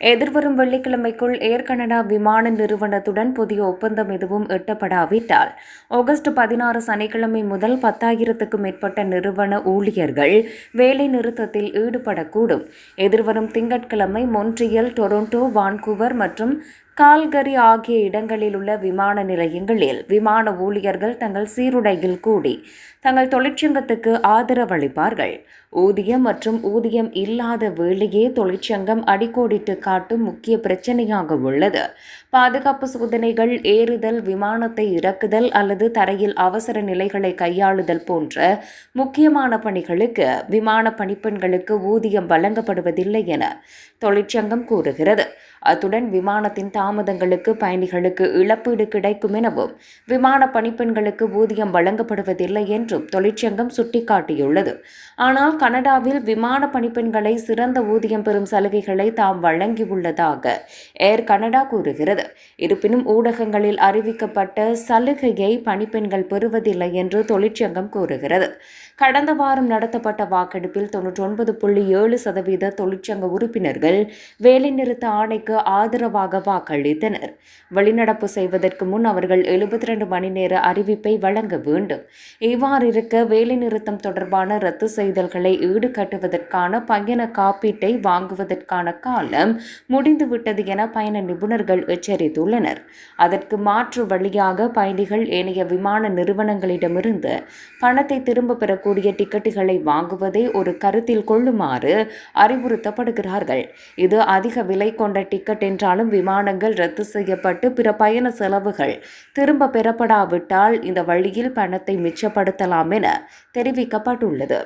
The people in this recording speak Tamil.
எதிர்வரும் வெள்ளிக்கிழமைக்குள் ஏர் கனடா விமான நிறுவனத்துடன் புதிய ஒப்பந்தம் எதுவும் எட்டப்படாவிட்டால் ஆகஸ்ட் பதினாறு சனிக்கிழமை முதல் பத்தாயிரத்துக்கும் மேற்பட்ட நிறுவன ஊழியர்கள் வேலை நிறுத்தத்தில் ஈடுபடக்கூடும். எதிர்வரும் திங்கட்கிழமை மொன்ட்ரியல் டொரண்டோ வான்கூவர் மற்றும் கால்கரி ஆகிய இடங்களில் உள்ள விமான நிலையங்களில் விமான ஊழியர்கள் தங்கள் சீருடையில் கூடி தங்கள் தொழிற்சங்கத்துக்கு ஆதரவளிப்பார்கள் ஊதியம் மற்றும் ஊதியம் இல்லாத வேலையே தொழிற்சங்கம் அடிக்கோடிட்டு காட்டும் முக்கிய பிரச்சனையாக உள்ளது. பாதுகாப்பு சோதனைகள் ஏறுதல் விமானத்தை இறக்குதல் அல்லது தரையில் அவசர நிலைகளை கையாளுதல் போன்ற முக்கியமான பணிகளுக்கு விமான பணிப்பெண்களுக்கு ஊதியம் வழங்கப்படுவதில்லை என தொழிற்சங்கம் கூறுகிறது. அத்துடன் விமானத்தின் தாமதங்களுக்கு பயணிகளுக்கு இழப்பீடு கிடைக்கும் எனவும் விமான பணிப்பெண்களுக்கு ஊதியம் வழங்கப்படுவதில்லை என்றும் தொழிற்சங்கம் சுட்டிக்காட்டியுள்ளது. ஆனால் கனடாவில் விமான பணிப்பெண்களை சிறந்த ஊதியம் பெறும் சலுகைகளை தாம் வழங்கியுள்ளதாக ஏர் கனடா கூறுகிறது. இருப்பினும் ஊடகங்களில் அறிவிக்கப்பட்ட சலுகையை பணிப்பெண்கள் பெறுவதில்லை என்று தொழிற்சங்கம் கூறுகிறது. கடந்த வாரம் நடத்தப்பட்ட வாக்கெடுப்பில் தொன்னூற்றி ஒன்பது புள்ளி ஏழு சதவீத தொழிற்சங்க உறுப்பினர்கள் வேலைநிறுத்த ஆணைக்கு ஆதரவாக வாக்களித்தனர். வெளிநடப்பு செய்வதற்கு முன் அவர்கள் எழுபத்தி ரெண்டு மணி நேர அறிவிப்பை வழங்க வேண்டும். இவ்வாறு இருக்க வேலைநிறுத்தம் தொடர்பான ரத்து செய்தல்களை ஈடுகட்டுவதற்கான பயண காப்பீட்டை வாங்குவதற்கான காலம் முடிந்துவிட்டது என பயண நிபுணர்கள் எச்சரித்துள்ளனர். அதற்கு மாற்று வழியாக பயணிகள் ஏனைய விமான நிறுவனங்களிடமிருந்து பணத்தை திரும்ப பெறக்கூடிய டிக்கெட்டுகளை வாங்குவதை ஒரு கருத்தில் கொள்ளுமாறு அறிவுறுத்தப்படுகிறார்கள். இது அதிக விலை கொண்ட டிக்கெட் என்றாலும் விமானங்கள் ரத்து செய்யப்பட்டு பிற பயண செலவுகள் திரும்ப பெறப்படாவிட்டால் இந்த வழியில் பணத்தை மிச்சப்படுத்தலாம் என தெரிவிக்கப்பட்டுள்ளது.